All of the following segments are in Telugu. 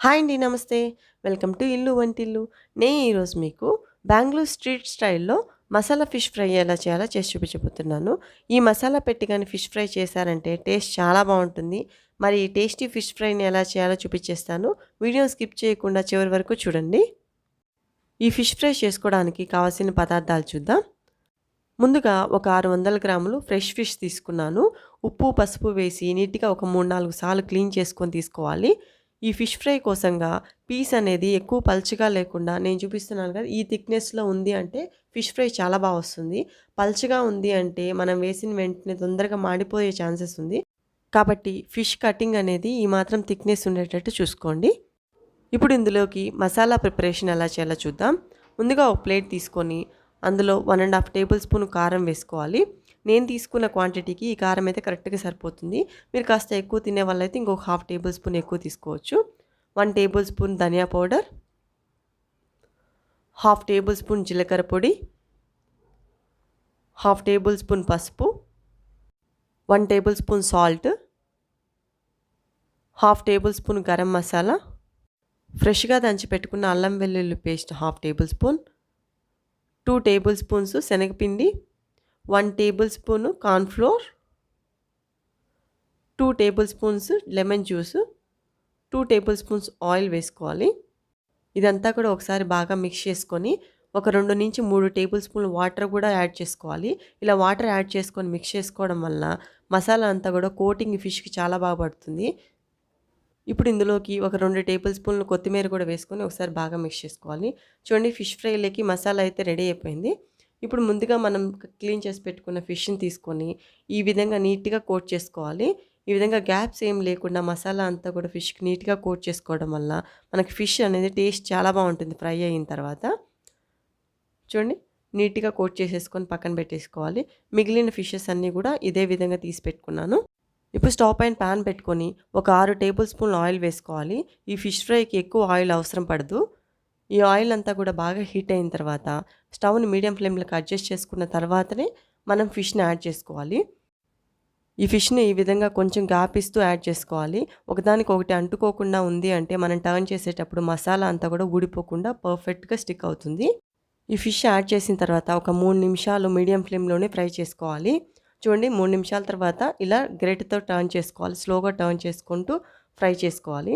హాయ్ అండి నమస్తే. వెల్కమ్ టు ఇల్లు వంటిల్లు. నేను ఈరోజు మీకు బెంగళూరు స్ట్రీట్ స్టైల్లో మసాలా ఫిష్ ఫ్రై ఎలా చేయాలో చేసి చూపించబోతున్నాను. ఈ మసాలా పెట్టి కానీ ఫిష్ ఫ్రై చేశారంటే టేస్ట్ చాలా బాగుంటుంది. మరి ఈ టేస్టీ ఫిష్ ఫ్రైని ఎలా చేయాలో చూపించేస్తాను. వీడియో స్కిప్ చేయకుండా చివరి వరకు చూడండి. ఈ ఫిష్ ఫ్రై చేసుకోవడానికి కావాల్సిన పదార్థాలు చూద్దాం. ముందుగా ఒక ఆరు వందల గ్రాములు ఫ్రెష్ ఫిష్ తీసుకున్నాను. ఉప్పు పసుపు వేసి నీట్గా ఒక మూడు నాలుగు సార్లు క్లీన్ చేసుకొని తీసుకోవాలి. ఈ ఫిష్ ఫ్రై కోసంగా పీస్ అనేది ఎక్కువ పల్చగా లేకుండా నేను చూపిస్తున్నాను కదా ఈ థిక్నెస్లో ఉంది అంటే ఫిష్ ఫ్రై చాలా బాగా వస్తుంది. పల్చగా ఉంది అంటే మనం వేసిన వెంటనే తొందరగా మాడిపోయే ఛాన్సెస్ ఉంది. కాబట్టి ఫిష్ కటింగ్ అనేది ఈ మాత్రం థిక్నెస్ ఉండేటట్టు చూసుకోండి. ఇప్పుడు ఇందులోకి మసాలా ప్రిపరేషన్ ఎలా చేయాలో చూద్దాం. ముందుగా ఒక ప్లేట్ తీసుకొని అందులో one and half tablespoon కారం వేసుకోవాలి. నేను తీసుకున్న క్వాంటిటీకి ఈ కారం అయితే కరెక్ట్గా సరిపోతుంది. మీరు కాస్త ఎక్కువ తినే వాళ్ళైతే ఇంకొక హాఫ్ టేబుల్ స్పూన్ ఎక్కువ తీసుకోవచ్చు. వన్ టేబుల్ స్పూన్ ధనియా పౌడర్ హాఫ్ టేబుల్ స్పూన్ జీలకర్ర పొడి హాఫ్ టేబుల్ స్పూన్ పసుపు one tablespoon salt half tablespoon garam masala ఫ్రెష్గా దంచి పెట్టుకున్న అల్లం వెల్లుల్లి paste half tablespoon two tablespoons శనగపిండి one tablespoon cornflour two tablespoons lemon juice two tablespoons oil వేసుకోవాలి. ఇదంతా కూడా ఒకసారి బాగా మిక్స్ చేసుకొని ఒక రెండు నుంచి మూడు టేబుల్ స్పూన్లు వాటర్ కూడా యాడ్ చేసుకోవాలి. ఇలా వాటర్ యాడ్ చేసుకొని మిక్స్ చేసుకోవడం వల్ల మసాలా అంతా కూడా కోటింగ్ ఫిష్కి చాలా బాగా పడుతుంది. ఇప్పుడు ఇందులోకి ఒక రెండు టేబుల్ స్పూన్లు కొత్తిమీర కూడా వేసుకొని ఒకసారి బాగా మిక్స్ చేసుకోవాలి. చూడండి ఫిష్ ఫ్రైలోకి మసాలా అయితే రెడీ అయిపోయింది. ఇప్పుడు ముందుగా మనం క్లీన్ చేసి పెట్టుకున్న ఫిష్ని తీసుకొని ఈ విధంగా నీట్గా కోట్ చేసుకోవాలి. ఈ విధంగా గ్యాప్స్ ఏం లేకుండా మసాలా అంతా కూడా ఫిష్కి నీట్గా కోట్ చేసుకోవడం వల్ల మనకి ఫిష్ అనేది టేస్ట్ చాలా బాగుంటుంది ఫ్రై అయిన తర్వాత. చూడండి నీట్గా కోట్ చేసేసుకొని పక్కన పెట్టేసుకోవాలి. మిగిలిన ఫిషెస్ అన్నీ కూడా ఇదే విధంగా తీసి పెట్టుకున్నాను. ఇప్పుడు స్టవ్ పైన ప్యాన్ పెట్టుకొని ఒక ఆరు టేబుల్ స్పూన్ ఆయిల్ వేసుకోవాలి. ఈ ఫిష్ ఫ్రైకి ఎక్కువ ఆయిల్ అవసరం పడదు. ఈ ఆయిల్ అంతా కూడా బాగా హీట్ అయిన తర్వాత స్టవ్ని మీడియం ఫ్లేమ్లోకి అడ్జస్ట్ చేసుకున్న తర్వాతనే మనం ఫిష్ని యాడ్ చేసుకోవాలి. ఈ ఫిష్ని ఈ విధంగా కొంచెం గాపిస్తూ యాడ్ చేసుకోవాలి. ఒకదానికి ఒకటి అంటుకోకుండా ఉంది అంటే మనం టర్న్ చేసేటప్పుడు మసాలా అంతా కూడా ఊడిపోకుండా పర్ఫెక్ట్గా స్టిక్ అవుతుంది. ఈ ఫిష్ యాడ్ చేసిన తర్వాత ఒక మూడు నిమిషాలు మీడియం ఫ్లేమ్లోనే ఫ్రై చేసుకోవాలి. చూడండి మూడు నిమిషాల తర్వాత ఇలా గ్రేట్తో టర్న్ చేసుకోవాలి. స్లోగా టర్న్ చేసుకుంటూ ఫ్రై చేసుకోవాలి.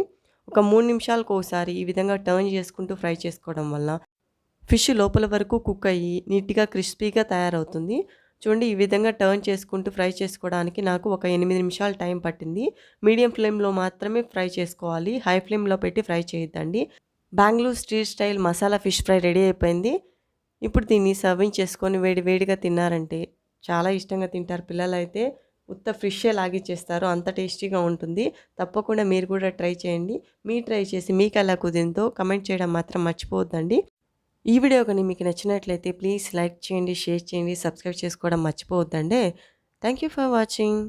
ఒక మూడు నిమిషాలకు ఒకసారి ఈ విధంగా టర్న్ చేసుకుంటూ ఫ్రై చేసుకోవడం వల్ల ఫిష్ లోపల వరకు కుక్ అయ్యి నీట్గా క్రిస్పీగా తయారవుతుంది. చూడండి ఈ విధంగా టర్న్ చేసుకుంటూ ఫ్రై చేసుకోవడానికి నాకు ఒక ఎనిమిది నిమిషాలు టైం పట్టింది. మీడియం ఫ్లేమ్లో మాత్రమే ఫ్రై చేసుకోవాలి. హై ఫ్లేమ్లో పెట్టి ఫ్రై చేయొద్దండి. Bengaluru street style masala fish fry ready అయిపోయింది. ఇప్పుడు దీన్ని సర్వింగ్ చేసుకొని వేడి వేడిగా తిన్నారంటే చాలా ఇష్టంగా తింటారు. పిల్లలైతే ఉత్త ఫ్రిషే లాగిచ్చేస్తారు అంత టేస్టీగా ఉంటుంది. తప్పకుండా మీరు కూడా ట్రై చేయండి. మీ ట్రై చేసి మీకు ఎలా కుదిరిందో కమెంట్ చేయడం మాత్రం మర్చిపోవద్దండి. ఈ వీడియో కానీ మీకు నచ్చినట్లయితే ప్లీజ్ లైక్ చేయండి షేర్ చేయండి సబ్స్క్రైబ్ చేసుకోవడం మర్చిపోవద్దండి. Thank you for watching.